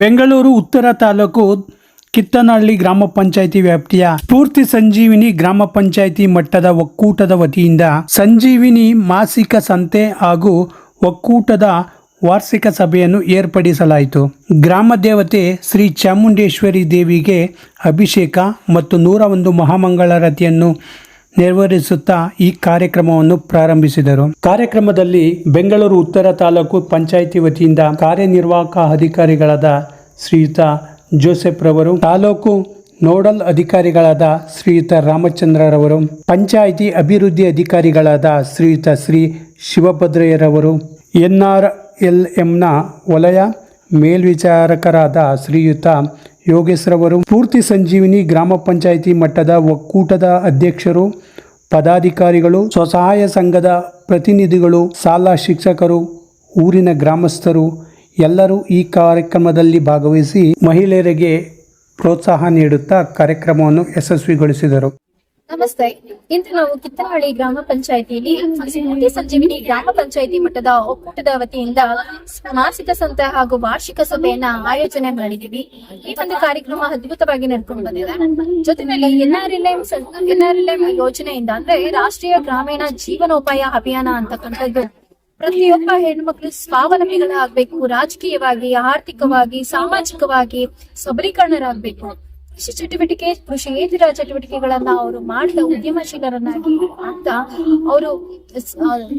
ಬೆಂಗಳೂರು, ಉತ್ತರ ತಾಲೂಕು, ಕಿತ್ತನಹಳ್ಳಿ ಗ್ರಾಮ ಪಂಚಾಯಿತಿ ವ್ಯಾಪ್ತಿಯ ಸ್ಫೂರ್ತಿ ಸಂಜೀವಿನಿ ಗ್ರಾಮ ಪಂಚಾಯಿತಿ ಮಟ್ಟದ ಒಕ್ಕೂಟದ ವತಿಯಿಂದ ಸಂಜೀವಿನಿ ಮಾಸಿಕ ಸಂತೆ ಹಾಗೂ ಒಕ್ಕೂಟದ ವಾರ್ಷಿಕ ಸಭೆಯನ್ನು ಏರ್ಪಡಿಸಲಾಯಿತು. ಗ್ರಾಮ ದೇವತೆ ಶ್ರೀ ಚಾಮುಂಡೇಶ್ವರಿ ದೇವಿಗೆ ಅಭಿಷೇಕ ಮತ್ತು ನೂರ ಒಂದು ಮಹಾಮಂಗಳಾರತಿಯನ್ನು ನೆರವೇರಿಸುತ್ತಾ ಈ ಕಾರ್ಯಕ್ರಮವನ್ನು ಪ್ರಾರಂಭಿಸಿದರು. ಕಾರ್ಯಕ್ರಮದಲ್ಲಿ ಬೆಂಗಳೂರು, ಉತ್ತರ ತಾಲೂಕು ಪಂಚಾಯಿತಿ ವತಿಯಿಂದ ಕಾರ್ಯನಿರ್ವಾಹಕ ಅಧಿಕಾರಿಗಳಾದ ಶ್ರೀಯುತ ಜೋಸೆಫ್ ರವರು, ತಾಲೂಕು ನೋಡಲ್ ಅಧಿಕಾರಿಗಳಾದ ಶ್ರೀಯುತ ರಾಮಚಂದ್ರರವರು, ಪಂಚಾಯಿತಿ ಅಭಿವೃದ್ಧಿ ಅಧಿಕಾರಿಗಳಾದ ಶ್ರೀಯುತ ಶ್ರೀ ಶಿವಭದ್ರಯ್ಯರವರು ಎನ್ ಆರ್ ಎಲ್ ಎಂನ ವಲಯ ಮೇಲ್ವಿಚಾರಕರಾದ ಶ್ರೀಯುತ ಯೋಗೇಶ್ರವರು, ಪೂರ್ತಿ ಸಂಜೀವಿನಿ ಗ್ರಾಮ ಪಂಚಾಯಿತಿ ಮಟ್ಟದ ಒಕ್ಕೂಟದ ಅಧ್ಯಕ್ಷರು, ಪದಾಧಿಕಾರಿಗಳು, ಸ್ವಸಹಾಯ ಸಂಘದ ಪ್ರತಿನಿಧಿಗಳು, ಶಾಲಾ ಶಿಕ್ಷಕರು, ಊರಿನ ಗ್ರಾಮಸ್ಥರು ಎಲ್ಲರೂ ಈ ಕಾರ್ಯಕ್ರಮದಲ್ಲಿ ಭಾಗವಹಿಸಿ ಮಹಿಳೆಯರಿಗೆ ಪ್ರೋತ್ಸಾಹ ನೀಡುತ್ತಾ ಕಾರ್ಯಕ್ರಮವನ್ನು ಯಶಸ್ವಿಗೊಳಿಸಿದರು. ನಮಸ್ತೆ. ಇಂದು ನಾವು ಕಿತ್ತನಹಳ್ಳಿ ಗ್ರಾಮ ಪಂಚಾಯಿತಿಯಲ್ಲಿ ಸಂಜೀವಿನಿ ಗ್ರಾಮ ಪಂಚಾಯಿತಿ ಮಟ್ಟದ ಒಕ್ಕೂಟದ ವತಿಯಿಂದ ಮಾಸಿಕ ಸಂತೆ ಹಾಗೂ ವಾರ್ಷಿಕ ಸಭೆಯನ್ನ ಆಯೋಜನೆ ಮಾಡಿದೀವಿ ಈ ಒಂದು ಕಾರ್ಯಕ್ರಮ ಅದ್ಭುತವಾಗಿ ನಡ್ಕೊಂಡು ಬಂದಿದೆ. ಜೊತೆಯಲ್ಲಿ ಎನ್ಆರ್ಎಲ್ಎಂ ಎನ್ಆರ್ಎಲ್ಎಂ ಯೋಜನೆಯಿಂದ ಅಂದ್ರೆ ರಾಷ್ಟ್ರೀಯ ಗ್ರಾಮೀಣ ಜೀವನೋಪಾಯ ಅಭಿಯಾನ ಅಂತಕ್ಕಂಥದ್ದು ಪ್ರತಿಯೊಬ್ಬ ಹೆಣ್ಮಕ್ಳು ಸ್ವಾವಲಂಬಿಗಳಾಗ್ಬೇಕು, ರಾಜಕೀಯವಾಗಿ, ಆರ್ಥಿಕವಾಗಿ, ಸಾಮಾಜಿಕವಾಗಿ ಸಬಲೀಕರಣರಾಗ್ಬೇಕು. ಕೃಷಿ ಚಟುವಟಿಕೆ ಕೃಷಿಯೇತರ ಚಟುವಟಿಕೆಗಳನ್ನ ಅವರು ಮಾಡಿದ ಉದ್ಯಮಶೀಲರನ್ನಾಗಿ ಅಂತ ಅವರು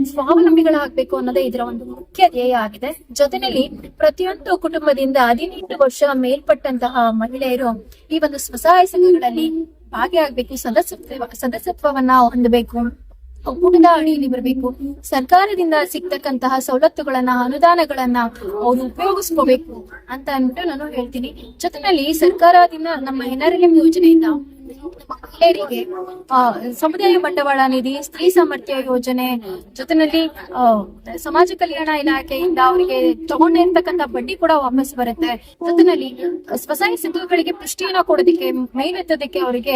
ಸ್ವಾವಲಂಬಿಗಳಾಗಬೇಕು ಅನ್ನೋದೇ ಇದರ ಒಂದು ಮುಖ್ಯ ಧ್ಯೇಯ ಆಗಿದೆ. ಜೊತೆಯಲ್ಲಿ ಪ್ರತಿಯೊಂದು ಕುಟುಂಬದಿಂದ ಹದಿನೆಂಟು ವರ್ಷ ಮೇಲ್ಪಟ್ಟಂತಹ ಮಹಿಳೆಯರು ಈ ಒಂದು ಸ್ವಸಹಾಯ ಸಂಘಗಳಲ್ಲಿ ಭಾಗಿಯಾಗಬೇಕು, ಸದಸ್ಯತ್ವ, ಸದಸ್ಯತ್ವವನ್ನ ಹೊಂದಬೇಕು. ಒಕ್ಕೂಟದ ಅಡಿಯಲ್ಲಿ ಬರಬೇಕು. ಸರ್ಕಾರದಿಂದ ಸಿಗ್ತಕ್ಕಂತಹ ಸವಲತ್ತುಗಳನ್ನ, ಅನುದಾನಗಳನ್ನ ಅವರು ಉಪಯೋಗಿಸ್ಕೋಬೇಕು ಅಂತ ಅಂದ್ಬಿಟ್ಟು ನಾನು ಹೇಳ್ತೀನಿ. ಜೊತೆನಲ್ಲಿ ಸರ್ಕಾರದಿಂದ ನಮ್ಮ ಎನ್ಆರ್ಎಂ ಯೋಜನೆಯಿಂದ ಮಹಿಳೆಯರಿಗೆ ಸಮುದಾಯ ಬಂಡವಾಳ ನಿಧಿ, ಸ್ತ್ರೀ ಸಾಮರ್ಥ್ಯ ಯೋಜನೆ, ಜೊತೆನಲ್ಲಿ ಸಮಾಜ ಕಲ್ಯಾಣ ಇಲಾಖೆಯಿಂದ ಅವರಿಗೆ ತಗೊಂಡಿರ್ತಕ್ಕಂತ ಬಡ್ಡಿ ಕೂಡ ವಾಪಸ್ ಬರುತ್ತೆ. ಜೊತೆನಲ್ಲಿ ಸ್ವಸಹಾಯ ಸಂಘಗಳಿಗೆ ಪುಷ್ಟಿಯನ್ನ ಕೊಡೋದಕ್ಕೆ, ಮೇಲೆತ್ತೋದಕ್ಕೆ ಅವರಿಗೆ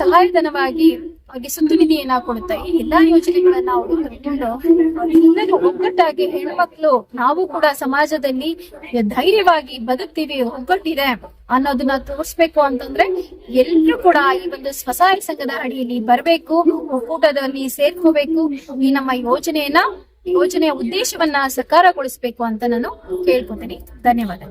ಸಹಾಯಧನವಾಗಿ ಅವ್ರಿಗೆ ಸುತ್ತು ನಿಧಿಯನ್ನ ಕೊಡುತ್ತೆ ಈ ಎಲ್ಲಾ ಯೋಜನೆಗಳನ್ನ ಅವರು ಎಲ್ಲರೂ ಒಗ್ಗಟ್ಟಾಗಿ ಹೆಣ್ಮಕ್ಳು, ನಾವು ಕೂಡ ಸಮಾಜದಲ್ಲಿ ಧೈರ್ಯವಾಗಿ ಬದುಕ್ತೀವಿ, ಒಗ್ಗಟ್ಟಿದೆ ಅನ್ನೋದನ್ನ ತೋರಿಸ್ಬೇಕು ಅಂತಂದ್ರೆ ಎಲ್ರು ಕೂಡ ಈ ಒಂದು ಸ್ವಸಹಾಯ ಸಂಘದ ಅಡಿಯಲ್ಲಿ ಬರಬೇಕು, ಒಕ್ಕೂಟದಲ್ಲಿ ಸೇರ್ಕೋಬೇಕು. ಈ ನಮ್ಮ ಯೋಜನೆಯನ್ನ, ಯೋಜನೆಯ ಉದ್ದೇಶವನ್ನ ಸಕಾರಗೊಳಿಸ್ಬೇಕು ಅಂತ ನಾನು ಕೇಳ್ಕೊತೀನಿ. ಧನ್ಯವಾದ